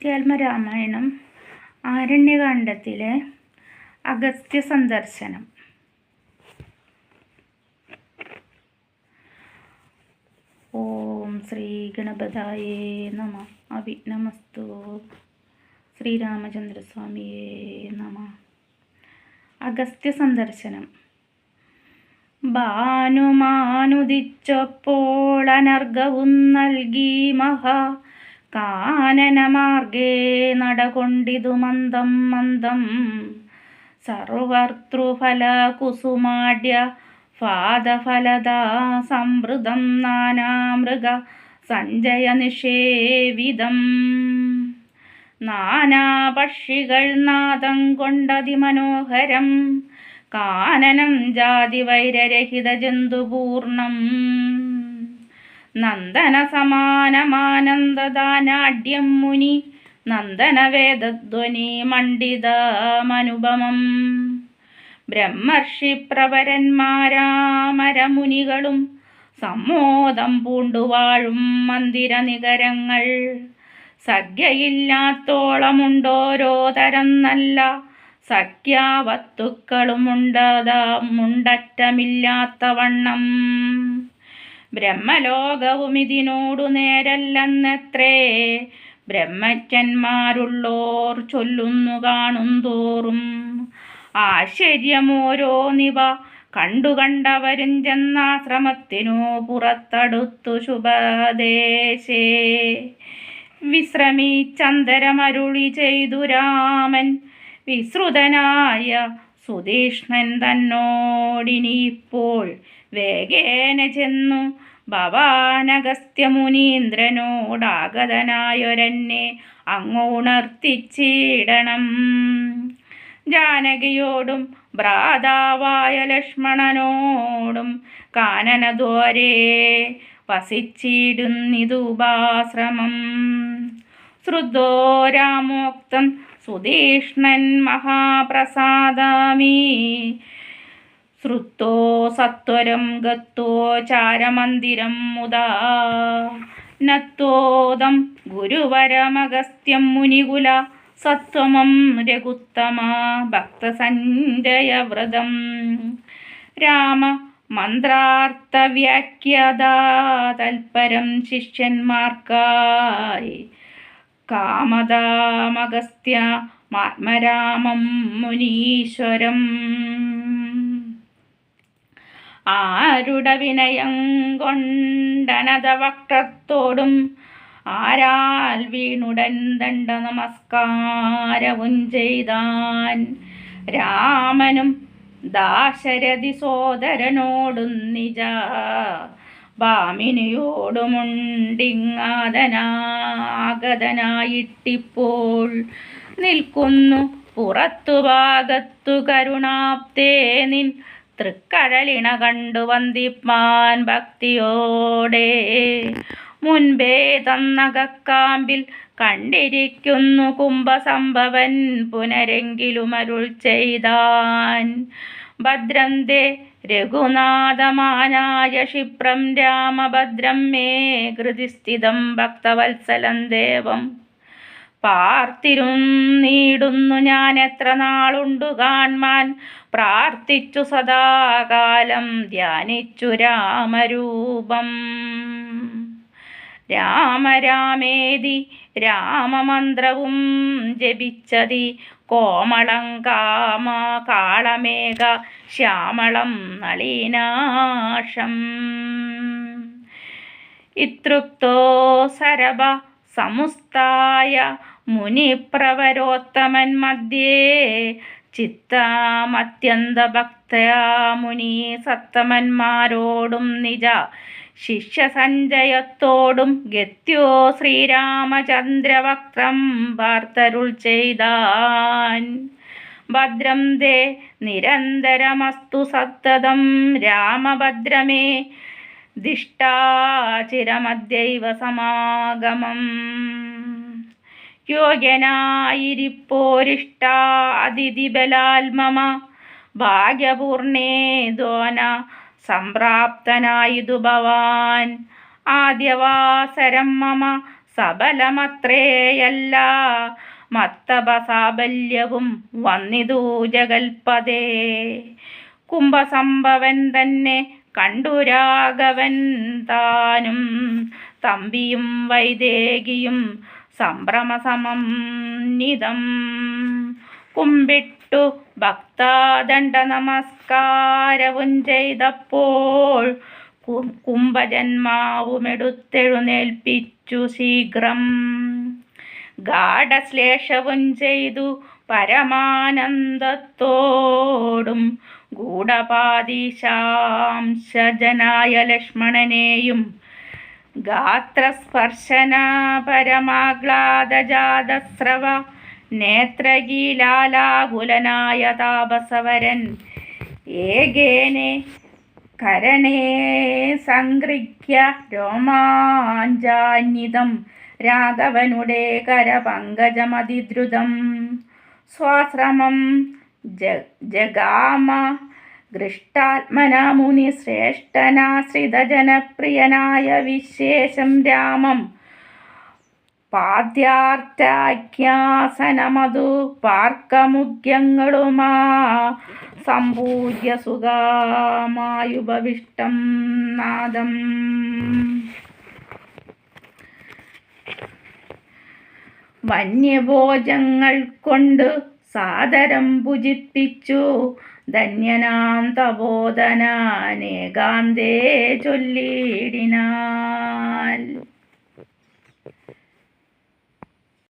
അധ്യാത്മരാമായണം ആരണ്യകാണ്ഡത്തിലെ അഗസ്ത്യ സന്ദർശനം ഓം ശ്രീ ഗണപതായേ നമ. അഭിനമസ്തു ശ്രീരാമചന്ദ്രസ്വാമിയേ നമ. അഗസ്ത്യ സന്ദർശനം ഭാനുമാനുദിച്ചപ്പോൾ അനർഘവും നൽകി മഹാ കാനനമാർഗേ നടകൊണ്ടിതു മന്ദം മന്ദം. സർവർത്തൃഫല കുസുമാഡ്യ ഫാദഫലദാ സംവൃതം നാനാമൃഗ സഞ്ജയ നിഷേവിതം നാനാപക്ഷികൾ നാദം കൊണ്ടതിമനോഹരം കാനനം ജാതി വൈരരഹിത ജന്തുപൂർണം നന്ദന സമാനമാനന്ദദാനാഢ്യം മുനി നന്ദന വേദധ്വനി മണ്ഡിതമനുപമം. ബ്രഹ്മർഷി പ്രവരന്മാരാമരമുനികളും സമ്മോദം മന്ദിര നികരങ്ങൾ സഖ്യയില്ലാത്തോളമുണ്ടോരോ തരം നല്ല സഖ്യാവത്തുക്കളുമുണ്ടതാ മുണ്ടറ്റമില്ലാത്ത വണ്ണം ബ്രഹ്മലോകവും ഇതിനോടു നേരല്ലെന്നത്രേ. ബ്രഹ്മജ്ഞന്മാരുള്ളോർ ചൊല്ലുന്നു കാണും തോറും. ആശ്ചര്യമോരോ നിവ കണ്ടുകണ്ടവരും ചെന്നാശ്രമത്തിനു പുറത്തടുത്തു ശുഭദേശേ. വിശ്രമിച്ചന്തരമരുളി ചെയ്തു രാമൻ. വിശ്രുതനായ സുതീഷ്ണൻ തന്നോടിനിപ്പോൾ വേഗേന ചെന്നു ഭവാനഗസ്ത്യമുനീന്ദ്രനോടാഗതനായൊരന്നെ അങ്ങുണർത്തിച്ചിടണം ജാനകിയോടും ഭ്രാതാവായ ലക്ഷ്മണനോടും കാനനദോരേ വസിച്ചിടുന്നിതുപാശ്രമം ശ്രുതോ രാമോക്തം സുതീഷ്ണൻ മഹാപ്രസാദാമീ. ശ്രുത്തോ സത്വരം ഗത്തോ ചാരമന്ദിരം മുദാ. നത്തോദം ഗുരുവരമഗസ്ത്യം മുനികുല. സത്വമം രഘുത്തമ ഭക്തസഞ്ജയവ്രതം രാമ മന്ത്രാർത്ഥവ്യാഖ്യതാ തൽപരം ശിഷ്യന്മാർക്കായി. കാമദാമഗസ്ത്യ മാത്മരാമം മുനീശ്വരം. ആരുടെ വിനയം കൊണ്ടനതവക്രത്തോടും ആരാൽ വീണുടൻ ദണ്ഡ നമസ്കാരവും ചെയ്താൻ. രാമനും ദാശരഥി സോദരനോടും നിജ ഭാമിനിയോടുമുണ്ടിങ്ങാതനാഗതനായിട്ടിപ്പോൾ നിൽക്കുന്നു. പുറത്തു ഭാഗത്തു കരുണാപ്തേ നിൻ തൃക്കഴലിണ കണ്ടു വന്ദിപ്പാൻ ഭക്തിയോടെ. മുൻപേ തന്നകക്കാമ്പിൽ കണ്ടിരിക്കുന്നു കുംഭസംഭവൻ പുനരെങ്കിലും അരുൾ ചെയ്താൻ. ഭദ്രന്തേ രഘുനാഥമാനായ ക്ഷിപ്രം രാമഭദ്രം മേ കൃതിസ്ഥിതം ഭക്തവത്സലം ദേവം പാർത്തിരുന്നീടുന്നു ഞാൻ എത്ര നാളുണ്ടു കാൺമാൻ. പ്രാർത്ഥിച്ചു സദാകാലം ധ്യാനിച്ചു രാമരൂപം. രാമരാമേതി രാമമന്ത്രവും ജപിച്ചതി കോമളം കാമ കാളമേഘ ശ്യാമളം നളിനാശം. ഇതൃപ്തോ സരഭ സമുസ്തായ മുനിപ്രവരോത്തമൻ മധ്യേ ചിത്താമത്യന്തഭക്തയാ മുനി സത്തമന്മാരോടും നിജ. ശിഷ്യസഞ്ജയത്തോടും ഗത്യോ ശ്രീരാമചന്ദ്രവക്രം വാർത്തരുൾ ചെയ്താൻ. ഭദ്രം ദേ നിരന്തരമസ്തു സത്തതം രാമഭദ്രമേ ദിഷ്ടാചിരമദ്യൈവ സമാഗമം യോഗ്യനായിരിപ്പോരിഷ്ടാ അതിഥിബലാൽ മമ ഭാഗ്യപൂർണേ ദോന സംപ്രാപ്തനായിതു ഭവാൻ ആദ്യവാസരം മമ സബലമത്രേയല്ല മത്തപസാബല്യവും വന്നിതൂ ജഗൽപദേ കുംഭസംഭവൻ തന്നെ കണ്ടു രാഘവൻ താനും തമ്പിയും വൈദേകിയും സംഭ്രമസമം നിതം. കുമ്പിട്ടു ഭക്താദണ്ഡ നമസ്കാരവും ചെയ്തപ്പോൾ കുംഭജന്മാവുമെടുത്തെഴുന്നേൽപ്പിച്ചു ശീഘ്രം. ഗാഠശ്ലേഷവും ചെയ്തു പരമാനന്ദത്തോടും ഗൂഢപാദീശാംശജനായ ലക്ഷ്മണനെയും ഗാത്രസ്പർശന പരമാഹ്ലാദജാതസ്രവ നേത്രഗീലാലാകുലനായ താപസവരൻ. ഏകേനെ കരണേ സംഗൃഹ്യ രോമാഞ്ചാന്യതം രാഘവനുടെ കരപങ്കജമതിദ്രുതം സ്വാശ്രമം ജഗാമ ഘൃഷ്ടാത്മനാ മുനി ശ്രേഷ്ഠനാശ്രിതജനപ്രിയനായ വിശേഷം രാമം. പാദ്യാർത്ഥാഖ്യാസനമതു പാർക്കമുഖ്യങ്ങളുമാ സമ്പൂജ്യ സുഖമായുപവിഷ്ടം നാദം. വന്യഭോജങ്ങൾ കൊണ്ട് സാദരം ഭുജിപ്പിച്ചു ധന്യനാം തബോധനാനേകാന്തേ ചൊല്ലിടിനാൽ